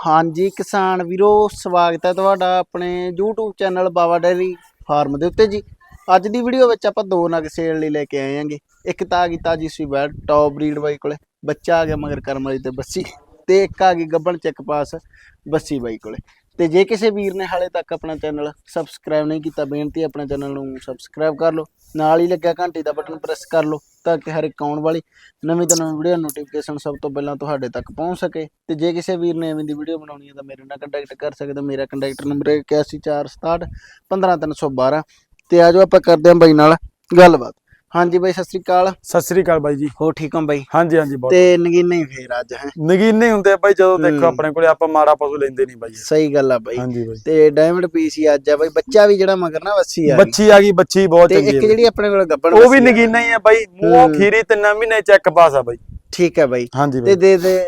ਹਾਂਜੀ ਕਿਸਾਨ ਵੀਰੋ, ਸਵਾਗਤ ਹੈ ਤੁਹਾਡਾ ਆਪਣੇ YouTube channel Bawa dairy farm ਦੇ ਉੱਤੇ ਜੀ। ਅੱਜ ਦੀ ਵੀਡੀਓ ਵਿੱਚ ਆਪਾਂ ਦੋ ਨਗ ਸੇਲ ਲਈ ਲੈ ਕੇ ਆਏ ਆਂਗੇ ਇੱਕ ਤਾਂ ਆ ਗਈ ਤਾਜੀ ਸੂਈ ਬੈਡ ਟੌਪ ਬਰੀਡ ਬਾਈ ਕੋਲੇ। ਬੱਚਾ ਆ ਗਿਆ ਮਗਰ ਕਰਮ ਵਾਲੀ ਤੇ ਬੱਸੀ। ਤੇ ਇੱਕ ਆ ਗਈ ਗੱਬਣ ਚੈੱਕ ਪਾਸ ਬੱਸੀ ਬਾਈ ਕੋਲੇ। ਤੇ ਜੇ ਕਿਸੇ ਵੀਰ ਨੇ ਹਾਲੇ ਤੱਕ ਆਪਣਾ ਚੈਨਲ ਸਬਸਕ੍ਰਾਈਬ ਨਹੀਂ ਕੀਤਾ, ਬੇਨਤੀ ਹੈ ਆਪਣਾ ਚੈਨਲ ਨੂੰ ਸਬਸਕ੍ਰਾਈਬ ਕਰ ਲਓ, ਨਾਲ ਹੀ ਲੱਗਿਆ ਘੰਟੀ ਦਾ ਬਟਨ ਪ੍ਰੈਸ ਕਰ ਲਓ, ਤਾਂ ਕਿ ਹਰ ਇੱਕ ਆਉਣ ਵਾਲੀ ਨਵੀਂ ਤੋਂ ਨਵੀਂ ਵੀਡੀਓ ਨੋਟੀਫਿਕੇਸ਼ਨ ਸਭ ਤੋਂ ਪਹਿਲਾਂ ਤੁਹਾਡੇ ਤੱਕ ਪਹੁੰਚ ਸਕੇ। ਤੇ ਜੇ ਕਿਸੇ ਵੀਰ ਨੇ ਐਵੇਂ ਦੀ ਵੀਡੀਓ ਬਣਾਉਣੀ ਹੈ ਤਾਂ ਮੇਰੇ ਨਾਲ ਕੰਟੈਕਟ ਕਰ ਸਕਦੇ ਹੋ। ਮੇਰਾ ਕੰਟੈਕਟ ਨੰਬਰ ਹੈ 8146 15312 ਤੇ ਆਜੋ ਆਪਾਂ ਕਰਦੇ ਹਾਂ ਬਾਈ ਨਾਲ ਗੱਲਬਾਤ। ਹਾਂਜੀ ਬਾਈ ਸਤਿ ਸ੍ਰੀ ਅਕਾਲ। ਸਤਿ ਸ੍ਰੀ ਅਕਾਲ ਬਾਈ ਜੀ। ਹੋ ਠੀਕ ਹੋ ਬਾਈ? ਹਾਂਜੀ ਹਾਂਜੀ ਬਹੁਤ ਤੇ ਨਗੀਨੇ ਹੀ ਫੇਰ ਅੱਜ ਹੈ? ਨਗੀਨੇ ਹੁੰਦੇ ਆ ਬਾਈ ਜਦੋਂ ਦੇਖੋ। ਆਪਣੇ ਕੋਲੇ ਆਪਾਂ ਮਾੜਾ ਪਸ਼ੂ ਲੈਂਦੇ ਨਹੀਂ ਬਾਈ। ਸਹੀ ਗੱਲ ਆ ਬਾਈ। ਹਾਂਜੀ ਬਾਈ। ਤੇ ਡਾਇਮੰਡ ਪੀਸ ਹੀ ਅੱਜ ਆ ਬਾਈ ਬੱਚਾ ਵੀ ਜਿਹੜਾ ਮਗਰ ਨਾ ਵੱਸੀ ਆ। ਬੱਚੀ ਆ ਗਈ ਬੱਚੀ ਬਹੁਤ ਤੇ ਚੰਗੀ ਇੱਕ ਹੈ ਜਿਹੜੀ ਆਪਣੇ ਕੋਲ ਗੱਬਣ ਉਹ ਵੀ। ਨਗੀਨਾ ਹੀ ਆ ਬਾਈ ਮੂੰਹੋਂ। ਖੀਰੀ ਤਿੰਨ ਮਹੀਨੇ ਚੈੱਕ ਪਾਸ ਆ ਬਾਈ। ਠੀਕ ਹੈ ਬਾਈ। ਹਾਂਜੀ ਤੇ ਦੇ ਦੇ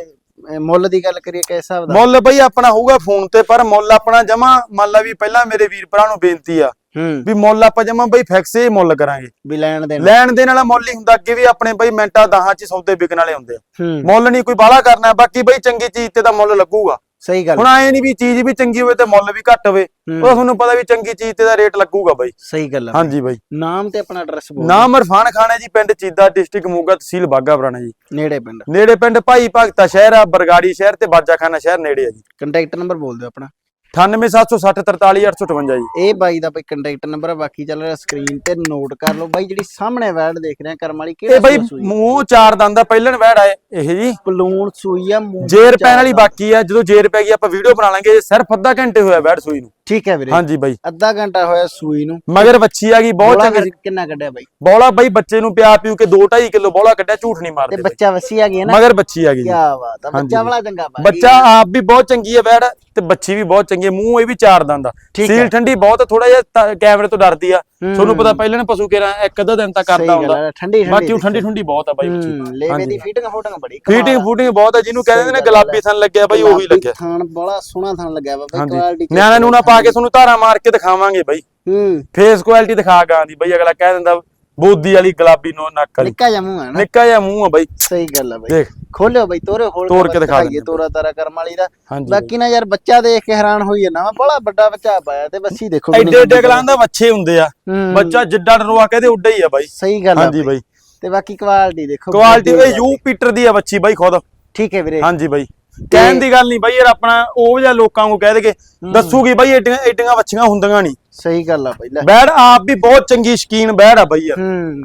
ਮੁੱਲ ਦੀ ਗੱਲ ਕਰੀਏ ਕਿਸ ਹਿਸਾਬ ਦਾ? ਮੁੱਲ ਬਾਈ ਆਪਣਾ ਹੋਊਗਾ ਫੋਨ ਤੇ ਪਰ ਮੁੱਲ ਆਪਣਾ ਜਮਾ ਮੰਨ ਲਾ ਵੀ ਪਹਿਲਾਂ ਮੇਰੇ ਵੀਰ ਭਰਾ ਨੂੰ ਬੇਨਤੀ ਆ ਵੀ ਮੁੱਲ ਆਪਾਂ ਜਮਾ ਬਾਈ ਫਿਕਸ ਹੀ ਮੁੱਲ ਕਰਾਂਗੇ। ਵੀ ਲੈਣ ਦੇਣ। ਲੈਣ ਦੇਣ ਵਾਲਾ ਮੁੱਲ ਹੀ ਹੁੰਦਾ ਅੱਗੇ ਵੀ ਆਪਣੇ ਬਾਈ ਮਿੰਟਾਂ ਦਹਾਂ ਚ ਹੀ ਸੌਦੇ ਵਿਕਣ ਵਾਲੇ ਹੁੰਦੇ ਆ। ਹੂੰ। ਮੁੱਲ ਨਹੀਂ ਕੋਈ ਬਾਹਲਾ ਕਰਨਾ ਬਾਕੀ ਬਾਈ ਚੰਗੀ ਚੀਜ਼ ਤੇ ਤਾਂ ਮੁੱਲ ਲੱਗੂਗਾ। ਸਹੀ ਗੱਲ। ਹੁਣ ਆਏ ਨਹੀਂ ਵੀ ਚੀਜ਼ ਵੀ ਚੰਗੀ ਹੋਵੇ ਤੇ ਮੁੱਲ ਵੀ ਘੱਟ ਹੋਵੇ ਹੂੰ। ਉਹ ਤੁਹਾਨੂੰ ਪਤਾ ਵੀ ਚੰਗੀ ਚੀਜ਼ ਤੇ ਦਾ ਰੇਟ ਲੱਗੂਗਾ ਬਾਈ। ਸਹੀ ਗੱਲ ਆ ਹਾਂਜੀ ਬਾਈ। ਨਾਮ ਤੇ ਆਪਣਾ ਐਡਰੈਸ ਬੋਲ ਨਾਮ ਇਰਫਾਨ ਖਾਨ ਹੈ ਜੀ ਪਿੰਡ ਚੀਦਾ ਡਿਸਟ੍ਰਿਕਟ ਮੋਗਾ ਤਹਿਸੀਲ ਬਾਗਾ ਪੁਰਾਣਾ ਜੀ। ਨੇੜੇ ਪਿੰਡ। ਨੇੜੇ ਪਿੰਡ ਭਾਈ ਭਗਤਾ ਸ਼ਹਿਰ ਆ ਬਰਗਾੜੀ ਸ਼ਹਿਰ ਤੇ ਬਾਜਾਖਾਨਾ ਸ਼ਹਿਰ ਨੇੜੇ ਆ ਜੀ। ਕੰਟੈਕਟ ਨੰਬਰ ਬੋਲ ਦਿਓ ਆਪਣਾ। 9876043858 ਜੀ। ਇਹ ਬਾਈ ਦਾ ਬਈ ਕੰਟੈਕਟ ਨੰਬਰ ਆ ਬਾਕੀ ਚੱਲ ਰਿਹਾ ਸਕਰੀਨ ਤੇ ਨੋਟ ਕਰ ਲਓ। ਬਾਈ ਜਿਹੜੀ ਸਾਹਮਣੇ ਵੈਡ ਦੇਖ ਰਹੇ ਆ ਕਰਮ ਵਾਲੀ ਕਿਹੜਾ ਇਹ ਬਾਈ ਸੂਈ ਮੂੰਹ ਚਾਰ ਦੰਦ ਦਾ ਪਹਿਲਣ ਵੈੜ ਆਏ ਇਹ ਜੀ। ਪਲੂਣ ਸੂਈ ਆ ਮੂੰਹ ਜੇਰ ਪੈਣ ਵਾਲੀ। ਬਾਕੀ ਆ ਜਦੋਂ ਜੇਰ ਪੈ ਗਈ ਆਪਾਂ ਵੀਡੀਓ ਬਣਾ ਲਾਂਗੇ ਸਿਰਫ ਅੱਧਾ ਘੰਟੇ ਹੋਇਆ ਵੈੜ ਸੂਈ ਨੂੰ। ਠੀਕ ਹੈ ਵੀਰੇ ਹਾਂਜੀ ਬਾਈ ਅੱਧਾ ਘੰਟਾ ਹੋਇਆ ਸੂਈ ਨੂੰ ਮਗਰ ਬੱਚੀ ਆ ਗਈ ਬਹੁਤ ਚੰਗੀ ਕਿੰਨਾ ਕੱਢਿਆ ਬਾਈ ਬੋਲਾ ਬਾਈ ਬੱਚੇ ਨੂੰ ਪਿਆ ਪਿਉ ਕੇ 2.5 ਕਿਲੋ ਬੋਲਾ ਕੱਢਿਆ ਝੂਠ ਨਹੀਂ ਤੇ ਮਾਰਦੇ ਬਾਈ। ਬੱਚਾ ਵਸੀ ਆ ਗਿਆ ਨਾ ਮਗਰ ਬੱਚੀ ਆ ਗਈ ਕੀ ਬਾਤ ਆ ਬੱਚਾ। ਬੜਾ ਚੰਗਾ ਬਾਈ ਬੱਚਾ ਆਪ ਵੀ ਬਹੁਤ ਚੰਗੀ ਹੈ ਵੈੜ ਤੇ ਬੱਚੀ ਵੀ ਬਹੁਤ ਚੰਗੀ ਹੈ ਮੂੰਹ ਇਹ ਵੀ ਚਾਰ ਦੰਦ ਸੀਲ। ਠੰਡੀ ਬਹੁਤ ਥੋੜਾ ਜਿਹਾ ਤਾਂ ਕੈਮਰੇ ਤੋਂ ਡਰਦੀ ਆ। ਤੁਹਾਨੂੰ ਪਤਾ ਪਹਿਲਾਂ ਨੇ ਪਸ਼ੂ ਕੇਰਾ ਇੱਕ ਅੱਧਾ ਦਿਨ ਤਾਂ ਸਹੀ ਕਰਦਾ ਹੁੰਦਾ। ਠੰਡੀ ਬਾਕੀ ਉਹ ਠੰਡੀ ਠੰਡੀ ਬਹੁਤ ਆ ਬਾਈ ਬੱਚੀ ਲੇਵੇ। ਦੀ ਫੀਟਿੰਗ ਫੋਟਿੰਗ ਬੜੀ ਫੀਟਿੰਗ। ਫੂਟਿੰਗ ਬਹੁਤ ਆ ਜਿਹਨੂੰ ਕਹਿੰਦੇ ਨੇ ਗੁਲਾਬੀ ਥਣ ਲੱਗਿਆ ਬਾਈ ਉਹੀ ਲੱਗਿਆ। ਥਣ ਬੜਾ ਸੋਹਣਾ ਥਣ ਲੱਗਿਆ ਬਾਈ ਕੁਆਲਿਟੀ ਨਿਆਣਾ ਨੂੰ ਨਾ ਪਾ ਕੇ ਤੁਹਾਨੂੰ ਧਾਰਾ ਮਾਰ ਕੇ ਦਿਖਾਵਾਂਗੇ ਬਾਈ। ਹੂੰ। ਫੇਸ ਕੁਆਲਿਟੀ ਦਿਖਾ ਗਾਂ ਦੀ ਬਾਈ ਅਗਲਾ ਕਹਿ ਦਿੰਦਾ ਬੋਦੀ ਵਾਲੀ ਗੁਲਾਬੀ ਨੋ ਨੱਕ ਵਾਲੀ। ਨਿੱਕਾ ਜਿਹਾ ਮੂੰਹ ਹੈ ਨਾ। ਨਿੱਕਾ ਜਿਹਾ ਮੂੰਹ ਆ ਬਾਈ। ਸਹੀ ਗੱਲ ਆ ਬਾਈ। ਦੇਖ। ਖੋਲਿਓ ਬਾਈ ਤੋਰੇ ਖੋਲ ਤੋੜ ਕੇ ਦਿਖਾ ਦਿੰਦੇ ਤੋਰਾ ਤਾਰਾ ਕਰਮ ਵਾਲੀ ਦਾ। ਹਾਂਜੀ। ਬਾਕੀ ਨਾ ਯਾਰ ਬੱਚਾ ਦੇਖ ਕੇ ਹੈਰਾਨ ਹੋਈ ਨਾ ਬੜਾ ਵੱਡਾ ਬੱਚਾ ਪਾਇਆ ਤੇ ਬੱਸੀ ਦੇਖੋ ਕਿੰਨੀ ਐਡੇ ਐਡੇ ਵੱਡੀ ਅਗਲਾਂ ਦਾ ਬੱਚੇ ਹੁੰਦੇ ਆ। ਹੂੰ, ਬੱਚਾ ਜਿੱਡਾ ਡਰਵਾ ਕਹਿੰਦੇ ਉੱਡਾ ਹੀ ਆ ਬਾਈ। ਸਹੀ ਗੱਲ ਆ ਹਾਂਜੀ ਬਾਈ। ਤੇ ਬਾਕੀ ਕੁਆਲਿਟੀ ਦੇਖੋ ਕੁਆਲਿਟੀ ਇਹ ਯੂ ਪੀਟਰ ਦੀ ਆ ਬੱਚੀ ਬਾਈ ਖੁਦ। ਠੀਕ ਹੈ ਵੀਰੇ। ਹਾਂਜੀ ਬਾਈ। ਕਹਿਣ ਦੀ ਗੱਲ ਨਹੀਂ ਬਾਈ ਯਾਰ ਆਪਣਾ ਉਹ ਜਿਹਾ ਲੋਕਾਂ ਨੂੰ ਕਹਿ ਦੇਗੇ ਦੱਸੂਗੀ ਬਾਈ ਏਡੀਆਂ ਏਡੀਆਂ ਬੱਚੀਆਂ ਹੁੰਦੀਆਂ ਨਹੀਂ। ਸਹੀ ਗੱਲ ਆ ਬਾਈ ਲੈ। ਬੈੜ ਆਪ ਵੀ ਬਹੁਤ ਚੰਗੀ ਸ਼ਕੀਨ ਬੈੜ ਆ ਬਾਈ ਯਾਰ।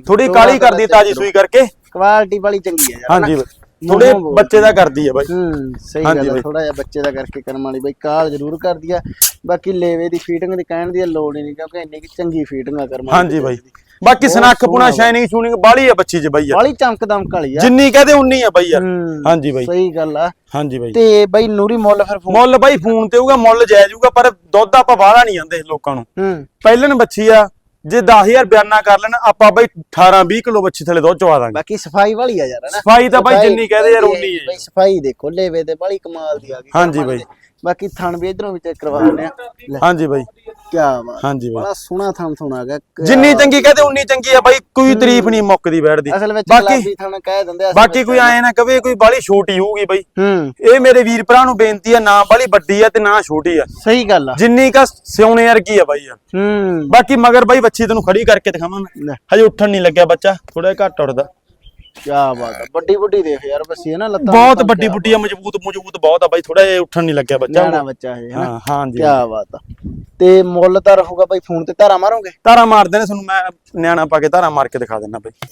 ਥੋੜੀ ਕਾਲੀ ਕਰਦੀ ਆ ਤਾਜੀ ਸੂਈ ਕਰਕੇ। ਕੁਆਲਿਟੀ ਵਾਲੀ ਚੰਗੀ ਯਾਰ ਹਾਂਜੀ ਥੋੜੇ। ਬੱਚੇ ਦਾ ਕਰਦੀ ਆ ਬਾਈ। ਹੂੰ ਸਹੀ ਗੱਲ। ਥੋੜਾ ਜਿਹਾ ਬੱਚੇ ਦਾ ਕਰਕੇ ਕਰਮ ਵਾਲੀ ਬਾਈ ਕਾਲ ਜ਼ਰੂਰ ਕਰਦੀ ਆ। ਬਾਕੀ ਲੇਵੇ ਦੀ ਫੀਟਿੰਗ ਦੀ ਕਹਿਣ ਦੀ ਲੋੜ ਹੀ ਨਹੀਂ ਕਿਉਂਕਿ ਇੰਨੀ ਕਿ ਚੰਗੀ ਫੀਟਿੰਗ ਆ ਕਰਮ ਹਾਂਜੀ। ਬਾਈ। ਬਾਕੀ ਸਨੱਖ ਪੁਣਾ ਸ਼ਾਈਨਿੰਗ ਸ਼ੂਨਿੰਗ ਬਾਲੀ ਆ ਬੱਚੀ ਚ ਬਾਈ ਯਾਰ ਬਾਲੀ ਚਮਕ ਦਮਕ ਵਾਲੀ ਆ। ਜਿੰਨੀ ਕਹਦੇ ਉਨੀ ਆ ਬਾਈ ਯਾਰ ਹੂੰ ਹਾਂਜੀ ਬਾਈ। ਸਹੀ ਗੱਲ ਆ। ਹਾਂਜੀ ਬਾਈ। ਤੇ ਬਾਈ ਨੂਰੀ ਮੁੱਲ ਫਿਰ ਫੋਨ ਮੁੱਲ ਬਾਈ ਫੋਨ ਤੇ ਹੋਊਗਾ ਮੁੱਲ ਜਾਇਜ਼ ਹੋਊਗਾ ਪਰ ਦੁੱਧ ਆਪਾਂ ਬਾਹਲਾ ਨਹੀਂ ਜਾਂਦੇ ਲੋਕਾਂ ਨੂੰ। ਹੂੰ। ਪਹਿਲਨ ਬੱਚੀ ਆ ਜੇ 10000 ਬਿਆਨਾ ਕਰ ਲੈਣ ਆਪਾਂ ਬਾਈ 18 20 ਕਿਲੋ ਬੱਚੀ ਥਲੇ ਦੁੱਧ ਚਵਾ ਦਾਂਗੇ। ਬਾਕੀ ਸਫ਼ਾਈ ਵਾਲੀ ਆ ਯਾਰ ਹਨਾ? ਸਫ਼ਾਈ ਤਾਂ ਬਾਈ ਜਿੰਨੀ ਕਹਦੇ ਯਾਰ ਉਨੀ ਹੈ ਬਾਈ ਸਫ਼ਾਈ ਦੇਖੋ ਲੇਵੇ ਤੇ ਬੜੀ ਕਮਾਲ ਦੀ ਆ ਗਈ। ਹਾਂਜੀ ਵਾਲੀ ਬਾਈ। ਬਾਕੀ ਥਣ ਵੀ ਇਧਰੋਂ ਵੀ ਚੈੱਕ ਕਰਵਾ ਦਿੰਦੇ ਆ। ਲੈ। ਹਾਂਜੀ ਬਾਈ। ਕੀ ਬਾਤ। ਹਾਂਜੀ ਬਾਈ। ਬੜਾ ਸੋਹਣਾ ਥਣ ਥੁਣਾ ਕਿਆ ਜਿੰਨੀ ਚੰਗੀ ਕਹਦੇ ਉਨੀ ਚੰਗੀ ਆ ਬਾਈ ਕੋਈ ਤਾਰੀਫ ਨਹੀਂ ਮੁੱਕਦੀ ਬੈਠਦੀ ਅਸਲ ਵਿੱਚ ਬਾਕੀ ਗੁਲਾਬੀ ਥਣ ਕਹਿ ਦਿੰਦੇ ਆ ਅਸਲ ਬਾਕੀ ਵਿੱਚ। ਕੋਈ ਆਏ ਨਾ ਕਵੇ ਕੋਈ ਬਾਲੀ ਛੋਟੀ ਹੋਊਗੀ ਬਾਈ। ਹੂੰ। ਇਹ ਮੇਰੇ ਵੀਰ ਭਰਾ ਨੂੰ ਬੇਨਤੀ ਆ ਨਾ ਬਾਲੀ ਵੱਡੀ ਆ ਤੇ ਨਾ ਛੋਟੀ ਆ। ਸਹੀ ਗੱਲ ਆ। ਜਿੰਨੀ ਕਾ ਸਿਉਣੇ ਵਰਗੀ ਆ ਬਾਈ ਯਾਰ ਹੂੰ। ਬਾਕੀ ਮਗਰ ਬਾਈ ਬੱਚੀ ਤੈਨੂੰ ਖੜੀ ਕਰਕੇ ਦਿਖਾਵਾਂ ਮੈਂ। ਹਜੇ ਉੱਠਣ ਨਹੀਂ ਲੱਗਿਆ ਬੱਚਾ ਥੋੜਾ ਘੱਟ ਉੱਠਦਾ। ਕੀ ਬਾਤ ਆ ਵੱਡੀ ਵੱਡੀ ਦੇਖ ਯਾਰ ਬੱਸੀ ਹੈ ਨਾ ਲੱਤਾਂ ਬਹੁਤ ਲੁੱਤਾਂ ਵੱਡੀ ਕਿਆ ਬੁੱਢੀ ਆ ਮਜ਼ਬੂਤ ਮਜ਼ਬੂਤ ਬਹੁਤ ਆ ਬਾਈ ਥੋੜਾ ਜਿਹਾ ਉੱਠਣ ਨਹੀਂ ਲੱਗਿਆ ਬੱਚਾ। ਨਿਆਣਾ ਬੱਚਾ ਹੈ ਹਾਂ ਹਾਂਜੀ ਕੀ ਬਾਤ ਆ। ਤੇ ਮੁੱਲ ਤਾਂ ਰਹੂਗਾ ਬਾਈ ਫੋਨ ਤੇ ਧਾਰਾ ਮਾਰੋਗੇ? ਧਾਰਾ ਮਾਰਦੇ ਨੇ ਤੁਹਾਨੂੰ ਮੈਂ ਨਿਆਣਾ ਪਾ ਕੇ ਧਾਰਾ ਮਾਰ ਕੇ ਦਿਖਾ ਦਿੰਦਾ ਬਾਈ।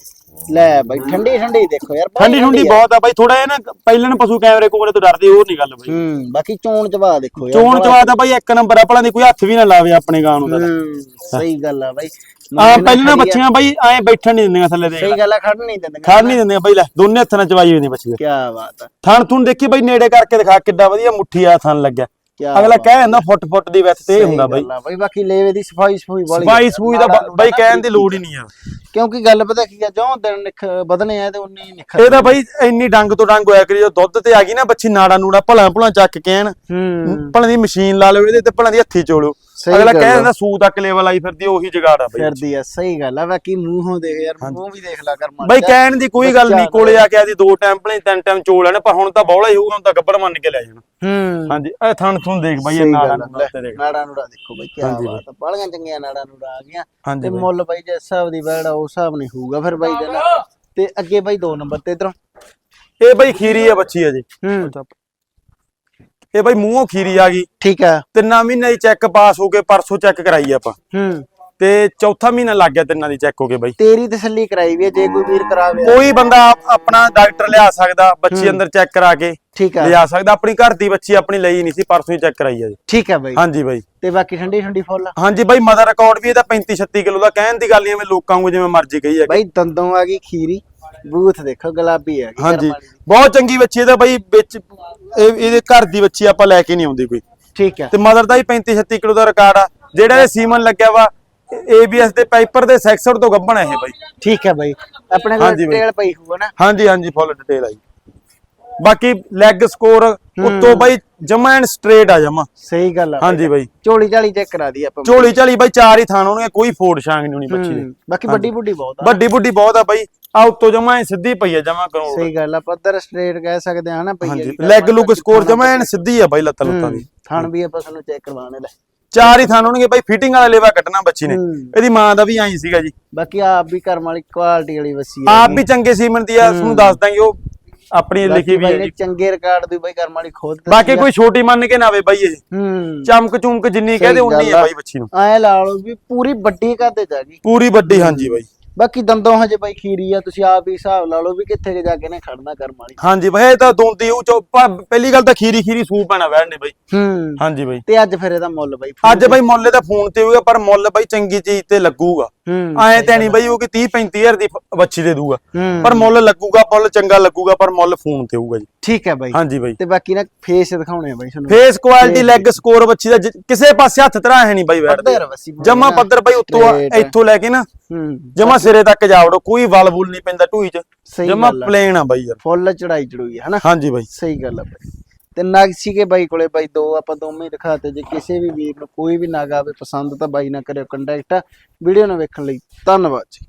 ਲੈ ਬਾਈ ਠੰਡੀ ਠੰਡੀ ਦੇਖੋ ਯਾਰ ਠੰਡੀ ਠੰਡੀ। ਬਹੁਤ ਆ ਬਾਈ ਥੋੜਾ ਜਿਹਾ ਨਾ ਪਹਿਲਾਂ ਪਸ਼ੂ ਕੈਮਰੇ ਕੋਲੇ ਤੋਂ ਡਰਦੇ ਹੋਰ ਨਹੀਂ ਗੱਲ ਬਾਈ। ਹੂੰ ਬਾਕੀ ਚੋਣ ਚਵਾ ਦੇਖੋ ਯਾਰ ਚੋਣ ਚਵਾ ਦਾ ਬਾਈ ਇੱਕ ਨੰਬਰ ਆ ਭਲਾ ਦੀ ਕੋਈ ਹੱਥ ਵੀ ਨਾ ਲਾਵੇ ਆਪਣੇ ਗਾਂ ਨੂੰ ਸਹੀ ਗੱਲ ਆ ਬਾਈ। ਆ ਪਹਿਲਾਂ ਨਾ ਬੱਚੀਆਂ ਬਾਈ ਐ ਬੈਠਣ ਨਹੀਂ ਦਿੰਦੀਆਂ ਥੱਲੇ ਦੇ ਸਹੀ ਗੱਲ ਆ ਖੜ ਨਹੀਂ ਦਿੰਦੇ ਖੜ ਨਹੀਂ ਦਿੰਦੀਆਂ ਬਾਈ ਲੈ ਦੋਨੇ ਹੱਥਾਂ ਨਾਲ ਚਵਾਈ ਹੋਈ ਨਹੀਂ ਬੱਚੀ ਕੀ ਬਾਤ ਆ। ਥਣ ਥੁਣ ਦੇਖੀ ਬਾਈ ਨੇੜੇ ਕਰਕੇ ਦਿਖਾ ਕਿੱਡਾ ਵਧੀਆ ਮੁੱਠੀ ਆ ਥਣ ਲੱਗਿਆ। ਕਿਆ ਅਗਲਾ ਕਹਿ ਜਾਂਦਾ ਫੁੱਟ ਫੁੱਟ ਦੀ ਵਿੱਚ ਤੇ ਇਹ ਹੁੰਦਾ ਬਾਈ। ਬਾਈ ਬਾਕੀ ਲੇਵੇ ਦੀ ਸਫ਼ਾਈ ਸਫੂਈ ਵਾਲੀ ਸਫ਼ਾਈ ਸਫੂਈ ਦਾ ਬਾਈ ਕਹਿਣ ਦੀ ਲੋੜ ਹੀ ਨਹੀਂ ਆ। ਕਿਉਂਕਿ ਗੱਲ ਪਤਾ ਕੀ ਆ ਜਿਉਂ ਦਿਨ ਨਿਖ ਵਧਨੇ ਆ ਤੇ ਉਨੀ ਨਿਖਰ ਇਹ ਤਾਂ ਬਾਈ ਇੰਨੀ ਡੰਗ ਤੋਂ ਡੰਗ ਹੋਇਆ ਕਰੀ ਜਦੋਂ ਦੁੱਧ ਤੇ ਆ ਗਈ ਨਾ ਬੱਚੀ ਨਾੜਾ ਨੂੜਾ ਭਲਾ ਭਲਾ ਚੱਕ ਕੇ ਐਨ ਹੂੰ। ਭਲਾਂ ਦੀ ਮਸ਼ੀਨ ਲਾ ਲਓ ਇਹਦੇ ਤੇ ਭਲਾਂ ਦੀ ਹੱਥੀ ਚੋਲੋ। ਅਗਲਾ ਗੱਲ ਕਹਿ। ਦਿੰਦਾ ਸੂ ਤੱਕ ਲੈਵਲ ਆਈ ਫਿਰਦੀ ਉਹੀ ਜਗਾੜ ਆ ਬਈ। ਫਿਰਦੀ ਆ ਸਹੀ ਗੱਲ ਆ। ਬਾਕੀ ਮੂੰਹੋਂ ਦੇਖ ਯਾਰ ਮੂੰਹ ਵੀ ਦੇਖ ਲਾ ਕਰ ਮਾੜਾ ਬਈ। ਕਹਿਣ ਦੀ ਕੋਈ ਗੱਲ ਨਹੀਂ ਕੋਲੇ ਆ ਕੇ ਆਦੀ ਦੋ ਟਾਈਮ ਭਲੇ ਤਿੰਨ ਟਾਈਮ ਚੋਲ ਲੈਣੇ ਪਰ ਹੁਣ ਤਾਂ ਬੌਲਾ ਹੀ ਹੋਊਗਾ ਹੁਣ ਤਾਂ ਗੱਬੜ ਮੰਨ ਕੇ ਲੈ ਜਾਣਾ। ਹੂੰ। ਹਾਂਜੀ ਇਹ ਥਣ ਥੁਣ ਦੇਖ ਬਈ ਇਹ ਸਹੀ ਨਾਲਾਂ ਗੱਲ ਆ, ਨੂੰ ਲੈ, ਤੇ ਦੇਖ। ਨਾੜਾ ਨੂੜਾ ਦੇਖੋ ਬਈ ਕੀ ਬਾਤ ਆ। ਬਾਲੀਆਂ ਚੰਗੀਆਂ ਨਾੜਾ ਨੂੜਾ ਆ ਗਈਆਂ। ਤੇ। ਮੁੱਲ ਬਾਈ ਜਿਸ ਹਿਸਾਬ ਦੀ ਬੈੜ ਉਸ ਹਿਸਾਬ ਨਹੀਂ ਹੋਊਗਾ। ਫਿਰ ਬਾਈ ਜਨਾ ਤੇ ਅੱਗੇ ਬਾਈ ਦੋ ਨੰਬਰ ਤੇ ਇਧਰੋਂ। ਇਹ ਬਈ ਖੀਰੀ ਆ ਬੱਚੀ ਆ ਜੀ ਹੂੰ ਇਹ ਬਈ ਮੂੰਹੋਂ ਖੀਰੀ ਆ ਗਈ। ਠੀਕ ਆ ਤਿੰਨਾਂ ਮਹੀਨੇ ਦੀ ਚੈੱਕ ਪਾਸ ਹੋ ਕੇ ਪਰਸੋਂ ਚੈੱਕ ਕਰਾਈ ਆਪਾਂ। ਹੂੰ। ਤੇ ਚੌਥਾ ਮਹੀਨਾ ਲੱਗ ਗਿਆ ਤਿੰਨਾਂ ਦੀ ਚੈੱਕ ਹੋ ਕੇ ਬਈ। ਤੇਰੀ ਤਸੱਲੀ ਕਰਾਈ ਵੀ ਆ, ਜੇ ਕੋਈ ਵੀਰ ਕਰਾਵੇ। ਕੋਈ ਬੰਦਾ ਆਪ- ਆਪਣਾ ਡਾਕਟਰ ਲਿਆ ਸਕਦਾ ਬੱਚੀ ਅੰਦਰ ਚੈੱਕ ਕਰਾ ਕੇ ਠੀਕ ਆ ਲਿਆ ਸਕਦਾ। ਆਪਣੀ ਘਰ ਦੀ ਬੱਚੀ ਆਪਣੀ ਲਈ ਨਹੀਂ ਸੀ ਪਰਸੋਂ ਹੀ ਚੈੱਕ ਕਰਾਈ ਆ ਜੀ। ਠੀਕ ਆ ਬਾਈ। ਹਾਂਜੀ ਬਾਈ। ਤੇ ਬਾਕੀ ਠੰਡੀ ਠੰਡੀ ਫੁੱਲ ਹਾਂਜੀ ਬਾਈ ਮਦਰ ਰਿਕਾਰਡ ਵੀ ਇਹਦਾ 35 36 ਕਿਲੋ ਦਾ। ਕਹਿਣ ਦੀ ਗੱਲ ਨਹੀਂ ਐਵੇਂ ਲੋਕਾਂ ਨੂੰ ਜਿਵੇਂ ਮਰਜ਼ੀ ਕਹੀ ਹੈ। ਬਾਈ ਦੰਦੋਂ ਆ ਗਈ ਖੀਰੀ। ਬੂਥ ਦੇਖੋ ਗੁਲਾਬੀ ਗਈ ਹਾਂਜੀ। ਬਹੁਤ ਚੰਗੀ ਬੱਚੀ ਇਹਦਾ ਬਾਈ ਵਿੱਚ ਇਹ ਇਹਦੇ ਘਰ ਦੀ ਬੱਚੀ ਆਪਾਂ ਲੈ ਕੇ ਨਹੀਂ ਆਉਂਦੀ ਕੋਈ। ਠੀਕ ਆ ਤੇ ਮਦਰ ਦਾ ਹੀ 35 36 ਕਿਲੋ ਦਾ ਰਿਕਾਰਡ ਆ। ਜਿਹੜਾ ਇਹ ਸੀਮਨ ਲੱਗਿਆ ਵਾ ਏਬੀਐਸ ਦੇ ਪਾਈਪਰ ਦੇ ਸੈਕਸਰ ਤੋਂ ਗੱਭਣ ਇਹ ਬਾਈ। ਠੀਕ ਆ ਬਾਈ। ਆਪਣੇ ਕੋਲ ਹਾਂਜੀ ਬਾਈ। ਟੇਲ ਪਈ ਹੋਊਗਾ ਨਾ ਹਾਂਜੀ ਹਾਂਜੀ ਫੁੱਲ ਡਿਟੇਲ ਆਈ ਬਾਕੀ ਲੈਗ ਸਕੋਰ ਉੱਤੋਂ ਬਾਈ ਜਮਾ ਐਂਡ ਸਟ੍ਰੇਟ ਆ ਜਮਾ। ਸਹੀ ਗੱਲ ਆ ਹਾਂਜੀ ਬਾਈ। ਝੋਲੀ ਝਾਲੀ ਚੈੱਕ ਕਰਾ ਦੀ ਆਪਾਂ। ਝੋਲੀ ਝਾਲੀ ਬਾਈ ਚਾਰ ਹੀ ਥਾਣ ਹੋਣਗੇ ਕੋਈ ਫੋੜ ਛਾਂਗ ਨਹੀਂ ਹੋਣੀ ਬੱਚੀ ਦੀ। ਹੂੰ, ਬਾਕੀ ਵੱਡੀ ਬੁੱਢੀ ਬਹੁਤ ਆ। ਵੱਡੀ ਬੁੱਢੀ ਬਹੁਤ ਆ ਬਾਈ। ਆ ਉੱਤੋਂ ਜਮਾ ਸਿੱਧੀ ਪਈ ਆ ਜਮਾ ਕਰੋ ਸਹੀ ਗੱਲ ਆ ਪੱਧਰ ਸਟ੍ਰੇਟ ਕਹਿ ਸਕਦੇ ਆ ਹਨਾ ਹਾਂਜੀ ਹੈਗੀ। ਲੈਗ ਲੁੱਕ ਸਕੋਰ ਜਮਾ ਐਨ ਸਿੱਧੀ ਆ ਬਾਈ ਲੱਤਾਂ ਲੁੱਤਾਂ ਦੀ। ਥਣ ਵੀ ਆਪਾਂ ਸਾਨੂੰ ਚੈੱਕ ਕਰਵਾਉਣੇ ਲੈ ਚਾਰ ਹੀ ਥਾਣ ਹੋਣਗੇ ਬਾਈ ਫਿਟਿੰਗ ਵਾਲਾ ਲੇਵਾ ਕੱਟਣਾ ਬੱਚੀ ਨੇ। ਇਹਦੀ ਮਾਂ ਦਾ ਵੀ ਐਂ ਸੀਗਾ ਜੀ। ਬਾਕੀ ਆਪ ਵੀ ਕਰਮ ਵਾਲੀ ਕੁਆਲਿਟੀ ਵਾਲੀ ਵਸੀ ਆ। ਆਪ ਵੀ ਚੰਗੇ ਸੀਮਨ ਦੀ ਆ ਤੁਹਾਨੂੰ ਦੱਸ ਦਾਂਗੇ ਉਹ ਆਪਣੀ ਲਿਖੀ ਵੀ ਹੈ ਜੀ। ਚੰਗੇ ਰਿਕਾਰਡ ਦੀ ਬਾਈ ਕਰਮ ਵਾਲੀ ਖੋਦ ਬਾਕੀ ਕੋਈ ਛੋਟੀ ਮੰਨ ਕੇ ਨਾ ਆਵੇ ਬਾਈ ਇਹ। ਹੂੰ। ਚਮਕ ਚੁਮਕ ਜਿੰਨੀ ਕਹਦੇ ਉਨੀ ਹੈ। ਬਾਈ ਬੱਚੀ ਨੂੰ। ਐ ਲਾ ਲਓ ਵੀ ਪੂਰੀ ਵੱਡੀ ਕਾਦੇ ਜਾ ਗਈ। ਪੂਰੀ ਵੱਡੀ ਹਾਂਜੀ ਬਾਈ। ਬਾਕੀ ਦੰਦੋਂ ਹਜੇ ਬਾਈ ਖੀਰੀ ਆ ਤੁਸੀਂ ਆਪ ਹੀ ਹਿਸਾਬ ਲਾ ਲਓ ਵੀ ਕਿੱਥੇ ਕੁ ਜਾ ਕੇ ਨੇ ਖੜਨਾ ਕਰਮ ਵਾਲੀ। ਹਾਂਜੀ ਬਾਈ ਇਹ ਤਾਂ ਦੋਂਦੀ ਉਹ ਚੋ ਪਹਿਲੀ ਗੱਲ ਤਾਂ ਖੀਰੀ ਖੀਰੀ ਸੂਪ ਪੈਣਾ ਵੈਣ ਬਾਈ। ਹੂੰ। ਹਾਂਜੀ ਬਾਈ। ਤੇ ਅੱਜ ਫਿਰ ਇਹਦਾ ਮੁੱਲ ਬਾਈ ਅੱਜ ਬਾਈ ਮੁੱਲ ਦਾ ਫੋਨ ਤੇ ਹੋਊਗਾ ਪਰ ਮੁੱਲ ਬਾਈ ਚੰਗੀ ਚੀਜ਼ ਤੇ ਲੱਗੂਗਾ। ਐਂ ਤੇ ਨਹੀਂ ਬਾਈ ਉਹ ਕਿ 30 35000 ਦੀ ਬੱਚੀ ਦੇ ਦੂਗਾ ਪਰ ਮੁੱਲ ਲੱਗੂਗਾ ਮੁੱਲ ਚੰਗਾ ਲੱਗੂਗਾ ਪਰ ਮੁੱਲ ਫੋਨ ਤੇ ਹੋਊਗਾ ਜੀ। ਠੀਕ ਹੈ ਬਾਈ। ਹਾਂਜੀ ਬਾਈ। ਤੇ ਬਾਕੀ ਨਾ ਫੇਸ ਦਿਖਾਉਣੇ ਆ ਬਾਈ ਤੁਹਾਨੂੰ। ਫੇਸ ਕੁਆਲਿਟੀ ਲੈਗ ਸਕੋਰ ਬੱਚੀ ਦਾ ਕਿਸੇ ਪਾਸੇ ਹੱਥ ਤਰਾ ਹੈ ਨਹੀਂ ਬਾਈ ਬੈਠ ਪੱਧਰ ਵਸੀ ਪੂਰੀ ਜਮਾ। ਪੱਧਰ ਬਾਈ ਉੱਤੋਂ। ਇੱਥੋਂ ਲੈ ਕੇ ਨਾ ਜਮਾ ਸਿਰੇ ਤੱਕ ਜਾ ਵੜੋ ਕੋਈ ਵਲ ਵੁਲ ਨਹੀਂ ਪੈਂਦਾ ਢੂਈ ਚ। ਜਮਾ ਪਲੇਨ ਆ ਬਾਈ ਯਾਰ। ਫੁੱਲ ਚੜਾਈ ਚੜੂਈ ਹੈ ਹਨਾ? ਹਾਂਜੀ ਬਾਈ। ਸਹੀ ਗੱਲ ਆ ਬਾਈ। ਤੇ ਨਗ ਸੀਗੇ ਬਾਈ ਕੋਲੇ, ਬਾਈ ਦੋ, ਆਪਾਂ ਦੋਵੇਂ ਦਿਖਾਤੇ। ਜੇ ਕਿਸੇ ਵੀ ਵੀਰ ਨੂੰ ਕੋਈ ਵੀ ਨਗ ਆਵੇ ਪਸੰਦ ਤਾਂ ਬਾਈ ਨਾ ਕਰਿਓ ਕੰਟੈਕਟ ਵੀਡੀਓ ਨੂੰ ਵੇਖਣ ਲਈ ਧੰਨਵਾਦ ਜੀ।